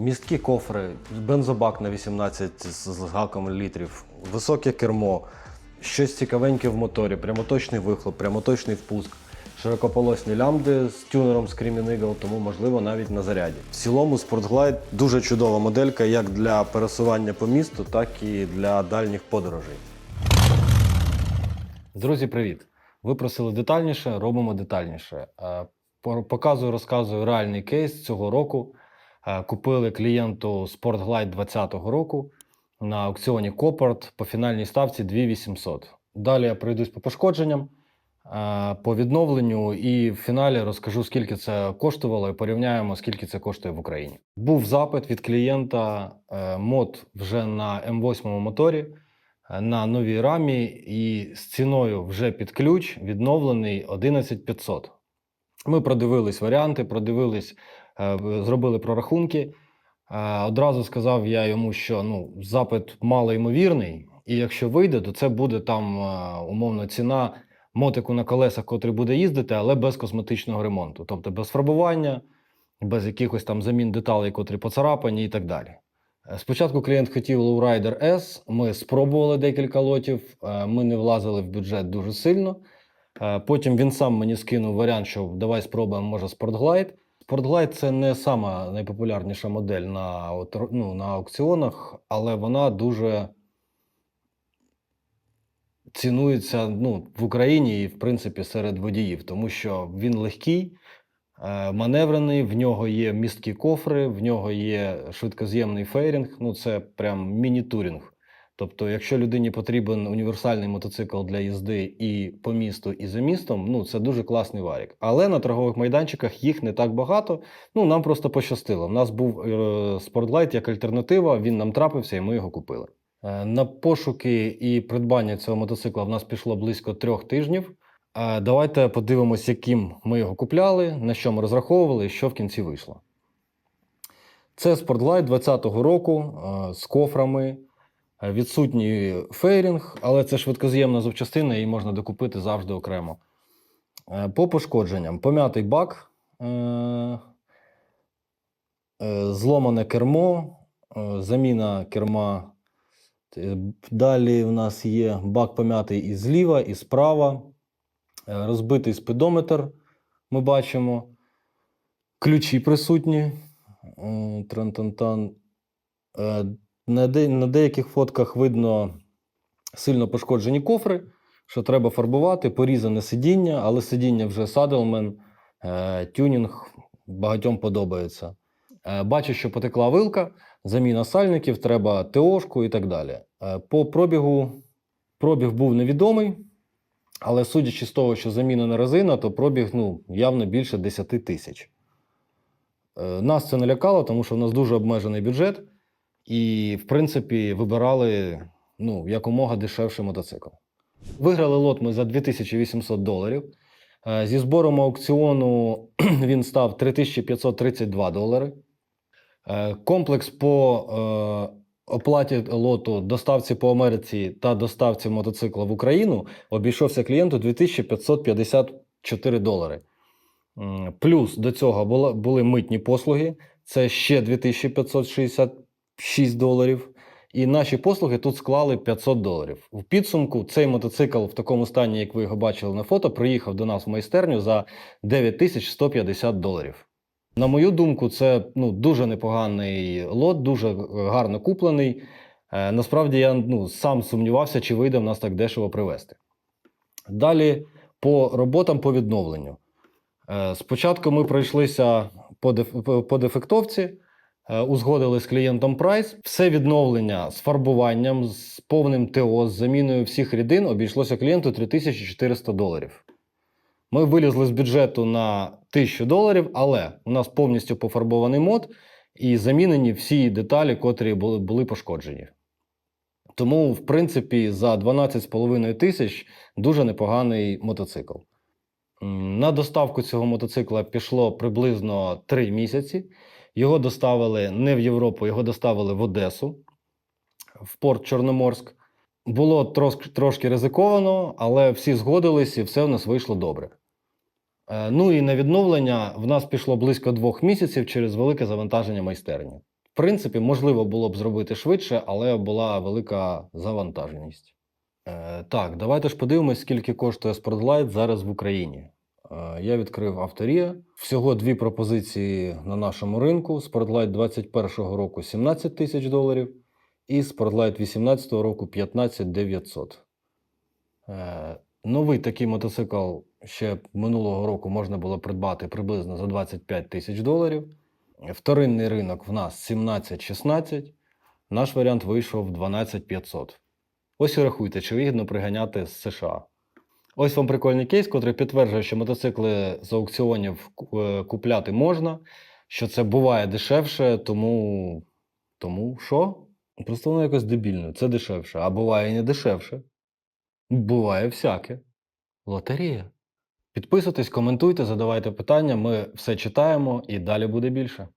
Місткі кофри, бензобак на 18 з гаком літрів, високе кермо, щось цікавеньке в моторі, прямоточний вихлоп, прямоточний впуск, широкополосні лямбди з тюнером Screaming Eagle, тому можливо навіть на заряді. В цілому Sportglide дуже чудова моделька як для пересування по місту, так і для дальніх подорожей. Друзі, привіт! Ви просили детальніше, робимо детальніше. Е, Показую, розказую реальний кейс цього року. Е, Купили клієнту Sportglide 2020 року на аукціоні Копорт по фінальній ставці 2800. Далі я пройдусь по пошкодженням, е, по відновленню і в фіналі розкажу, скільки це коштувало, і порівняємо, скільки це коштує в Україні. Був запит від клієнта е, мод вже на М8 моторі на новій рамі і з ціною вже під ключ відновлений 11500. Ми продивились варіанти, продивились, е, зробили прорахунки. Е, Одразу сказав я йому, що ну, запит малоймовірний, і якщо вийде, то це буде там е, умовно ціна мотику на колесах, котрий буде їздити, але без косметичного ремонту, тобто без фарбування, без якихось там замін деталей, котрі поцарапані і так далі. Спочатку клієнт хотів Lowrider S, ми спробували декілька лотів, ми не влазили в бюджет дуже сильно. Е, Потім він сам мені скинув варіант, що давай спробуємо, може, Sportglide. Sportglide це не сама найпопулярніша модель на, ну, на аукціонах, але вона дуже цінується ну, в Україні і, в принципі, серед водіїв, тому що він легкий, е, маневрений, в нього є місткі кофри, в нього є швидкоз'ємний фейрінг. Ну, це прям міні-турінг. Тобто, якщо людині потрібен універсальний мотоцикл для їзди і по місту, і за містом, ну це дуже класний варік. Але на торгових майданчиках їх не так багато. Ну нам просто пощастило. У нас був е, Sportlight як альтернатива. Він нам трапився, і ми його купили. Е, на пошуки і придбання цього мотоцикла в нас пішло близько трьох тижнів. Е, давайте подивимось, яким ми його купляли, на що ми розраховували, і що в кінці вийшло. Це Sportlight 2020 року е, з кофрами. Е, Відсутній фейрінг, але це швидкоз'ємна запчастина, її можна докупити завжди окремо. Е, По пошкодженням: пом'ятий бак, е, зломане кермо, заміна керма. Далі в нас є бак пом'ятий і зліва, і справа, розбитий спидометр. Ми бачимо. Ключі присутні. Тран-тан-тан. На, де, на деяких фотках видно сильно пошкоджені кофри, що треба фарбувати, порізане сидіння, але сидіння вже садлмен, е, тюнінг багатьом подобається. Е, бачу, що потекла вилка, заміна сальників, треба ТОшку і так далі. Е, по пробігу пробіг був невідомий, але судячи з того, що замінена резина, то пробіг ну, явно більше 10 тисяч. Нас це не лякало, тому що в нас дуже обмежений бюджет, і, в принципі, вибирали ну, якомога дешевший мотоцикл. Виграли лот ми за 2800 доларів. Е, Зі збором аукціону він став 3532 долари. Е, Комплекс по е, оплаті лоту, доставці по Америці та доставці мотоцикла в Україну обійшовся клієнту 2554 долари. Плюс до цього були митні послуги, це ще 2566 доларів. І наші послуги тут склали 500 доларів. У підсумку цей мотоцикл в такому стані, як ви його бачили на фото, приїхав до нас в майстерню за 9150 доларів. На мою думку, це ну, дуже непоганий лот, дуже гарно куплений. Е, насправді я ну, сам сумнівався, чи вийде в нас так дешево привезти. Далі по роботам по відновленню. Е, Спочатку ми пройшлися по, деф- по- дефектовці, е, узгодили з клієнтом прайс. Все відновлення з фарбуванням, з повним ТО, з заміною всіх рідин обійшлося клієнту 3400 доларів. Ми вилізли з бюджету на 1000 доларів, але у нас повністю пофарбований мод і замінені всі деталі, котрі були, були пошкоджені. Тому, в принципі, за 12,5 тисяч дуже непоганий мотоцикл. На доставку цього мотоцикла пішло приблизно 3 місяці. Його доставили не в Європу, його доставили в Одесу, в порт Чорноморськ. Було трошки, ризиковано, але всі згодились і все в нас вийшло добре. Е, Ну і на відновлення в нас пішло близько двох місяців через велике завантаження майстерні. В принципі, можливо було б зробити швидше, але була велика завантаженість. Е, так, давайте ж подивимось, скільки коштує Sportlight зараз в Україні. Е, я відкрив авторія. Всього дві пропозиції на нашому ринку: Sportlight 21 року 17 тисяч доларів, і Sportlight 18 року 15 900. Е, новий такий мотоцикл ще минулого року можна було придбати приблизно за 25 тисяч доларів. Вторинний ринок в нас 17-16. Наш варіант вийшов 12 500. Ось і рахуйте, чи вигідно приганяти з США. Ось вам прикольний кейс, який підтверджує, що мотоцикли з аукціонів е, купляти можна, що це буває дешевше, тому. Тому що? Просто воно якось дебільно. Це дешевше, а буває і не дешевше. Буває всяке. Лотерія. Підписуйтесь, коментуйте, задавайте питання. Ми все читаємо і далі буде більше.